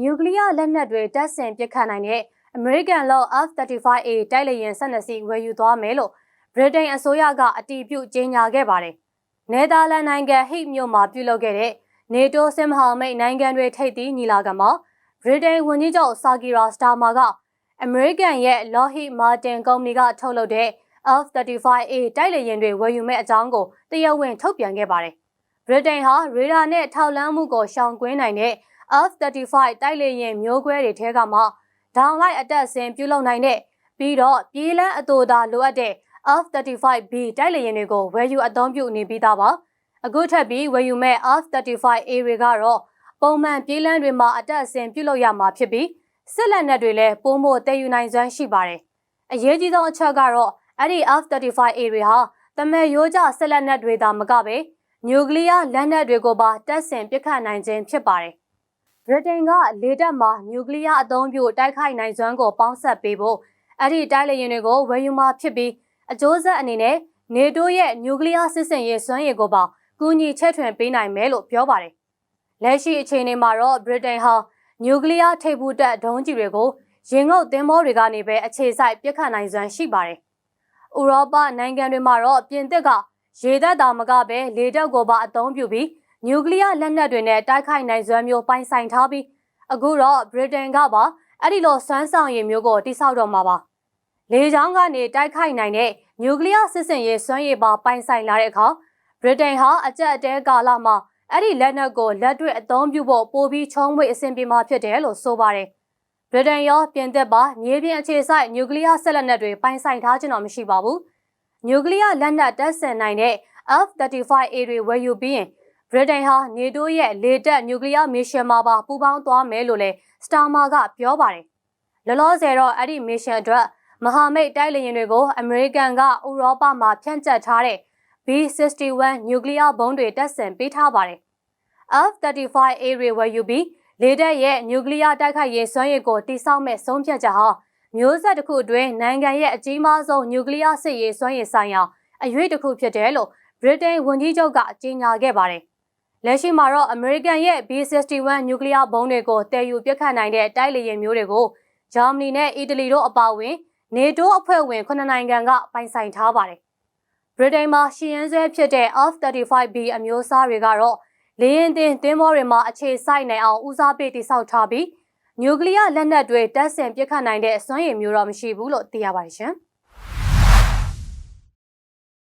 နျူကလ িয়ার လက်နက်တွေတပ်ဆင်ပစ်ခတ်နိုင်တဲ့ American Law F-35A တိုက်လေယာဉ်12စီးဝယ်ယူသွားမယ်လို့ဗြိတိန်အစိုးရကအတည်ပြုကြေညာခဲ့ပါတယ်။နယ်သာလန်နိုင်ငံဟိတ်မြို့မှာပြုလုပ်ခဲ့တဲ့ NATO စစ်မဟာမိတ်နိုင်ငံတွေထိပ်သီးညီလာခံမှာဗြိတိန်ဝန်ကြီးချုပ်ဆာကီရာစတာမာကအမေရိကန်ရဲ့ Lockheed Martin ကုမ္ပဏီကထုတ်လုပ်တဲ့ F-35A တိုက်လေယာဉ်တွေဝယ်ယူမဲ့အကြောင်းကိုတရားဝင်ထုတ်ပြန်ခဲ့ပါတယ်။ဗြိတိန်ဟာရေဒါနဲ့ထောက်လန်းမှုကိုရှောင်ကွင်းနိုင်တဲ့ F-35 တိုက်လေယာဉ်မျိုးကွဲတွေထဲကမှဒေါင်လိုက်အတက်ဆင်ပြုလုပ်နိုင်တဲ့ပြီးတော့ပြည်လန်းအတူသာလိုအပ်တဲ့ F-35B တိုက်လေယာဉ်တွေကိုဝယ်ယူအသုံးပြုနေပြီးသားပါအခုထပ်ပြီးဝယ်ယူမဲ့ F-35A တွေကတော့ပုံမှန်ပြည်လန်းတွေမှာအတက်အဆင်ပြုလုပ်ရမှာဖြစ်ပြီးစစ်လက်နက်တွေလည်းပိုးမို့တည်ယူနိုင်စွမ်းရှိပါတယ်အရေးကြီးဆုံးအချက်ကတော့အဲ့ဒီ F-35A တွေဟာတမဲရိုးကျစစ်လက်နက်တွေသာမကပဲနျူကလ িয়ার လက်နက်တွေကိုပါတပ်ဆင်ပစ်ခတ်နိုင်ခြင်းဖြစ်ပါတယ် ဗြိတိန်ကလေတပ်မှာနျူကလ িয়ার အသုံးပြုတိုက်ခိုက်နိုင်စွမ်းကိုပေါင်းစပ်ပေးဖို့အဲ့ဒီတိုက်လေယာဉ်တွေကိုဝယ်ယူမှာဖြစ်ပြီးအကျိုးဆက်အနေနဲ့နေတိုးရဲ့နျူကလ িয়ার စစ်စင်ရေးစွမ်းရည်ကိုပါကူညီချဲ့ထွင်ပေးနိုင်မယ်လို့ပြောပါတယ်။လက်ရှိအခြေအနေမှာတော့ဗြိတိန်ဟာနျူကလ িয়ার ထိပ်ဖူးတက်ဒုံးကျည်တွေကိုရင်ငုတ်သင်းမောတွေကနေပဲအခြေစိုက်ပစ်ခတ်နိုင်စွမ်းရှိပါတယ်။ဥရောပနိုင်ငံတွေမှာတော့ပြင်သစ်ကရေတပ်တာမကပဲလေတပ်ကိုပါအသုံးပြုပြီး နျူကလ িয়ার လက်နက်တွေနဲ့တိုက်ခိုက်နိုင်စွမ်းမျိုးပိုင်ဆိုင်ထားပြီးအခုတော့ဗြိတိန်ကပါအဲ့ဒီလိုစွမ်းဆောင်ရည်မျိုးကိုတိစောက်တော့မှာပါလေကြောင်းကနေတိုက်ခိုက်နိုင်တဲ့နျူကလ িয়ার စစ်စင်ရေးစွမ်းရည်ပါပိုင်ဆိုင်လာတဲ့အခါဗြိတိန်ဟာအကြက်အတဲကာလမှာအဲ့ဒီလက်နက်ကိုလက်တွေ့အသုံးပြုဖို့ပိုပြီးချုံးမွေအဆင်ပြေမှာဖြစ်တယ်လို့ဆိုပါတယ်ဗြိတိန်ရောပြင်သစ်ပါမြေပြင်အခြေစိုက်နျူကလ িয়ার ဆက်လက်နက်တွေပိုင်ဆိုင်ထားခြင်းတော့မရှိပါဘူးနျူကလ িয়ার လက်နက်တပ်ဆင်နိုင်တဲ့ F-35A တွေဝယ်ယူပြီးရင် ဗြိတိန်ဟာနေတိုးရဲ့လေတပ်နျူကလ িয়ার မစ်ရှင်မှာပါပူးပေါင်းသွားမယ်လို့လည်းစတာမာကပြောပါတယ်လောလောဆယ်တော့အဲ့ဒီမစ်ရှင်အတွက်မဟာမိတ်တိုက်လေယာဉ်တွေကိုအမေရိကန်ကဥရောပမှာဖြန့်ကျက်ထားတဲ့ B61 နျူကလ িয়ার ဘုံးတွေတပ်ဆင်ပေးထားပါတယ်။ F35A တွေဝယ်ယူပြီးလေတပ်ရဲ့နျူကလ িয়ার တိုက်ခိုက်ရေးစွမ်းရည်ကိုတိစောက်မဲ့ဆုံးဖြတ်ချက်ဟာမျိုးဆက်တစ်ခုအတွင်းနိုင်ငံရဲ့အကြီးမားဆုံးနျူကလ িয়ার စစ်ရေးစွမ်းရည်ဆိုင်ရာအရွေးတစ်ခုဖြစ်တယ်လို့ဗြိတိန်ဝန်ကြီးချုပ်ကကြေညာခဲ့ပါတယ်။ လက်ရှိမှာတော့ American ရဲ့ B61 နျူကလ িয়ার ဘုံးတွေကိုတည်ယူပစ်ခတ်နိုင်တဲ့တိုက်လေယာဉ်မျိုးတွေကိုဂျာမနီနဲ့အီတလီတို့အပါအဝင်နေတိုးအဖွဲ့ဝင်9နိုင်ငံကပိုင်ဆိုင်ထားပါတယ်။ဗြိတိန်မှာရှီယန်းဆွဲဖြစ်တဲ့ F-35B အမျိုးအစားတွေကတော့လေယာဉ်တင်သင်္ဘောတွေမှာအခြေစိုက်နိုင်အောင်ဦးစားပေးတိစောက်ထားပြီးနျူကလ িয়ার လက်နက်တွေတပ်ဆင်ပစ်ခတ်နိုင်တဲ့အစွမ်းရည်မျိုးတော့မရှိဘူးလို့သိရပါတယ်ရှင်။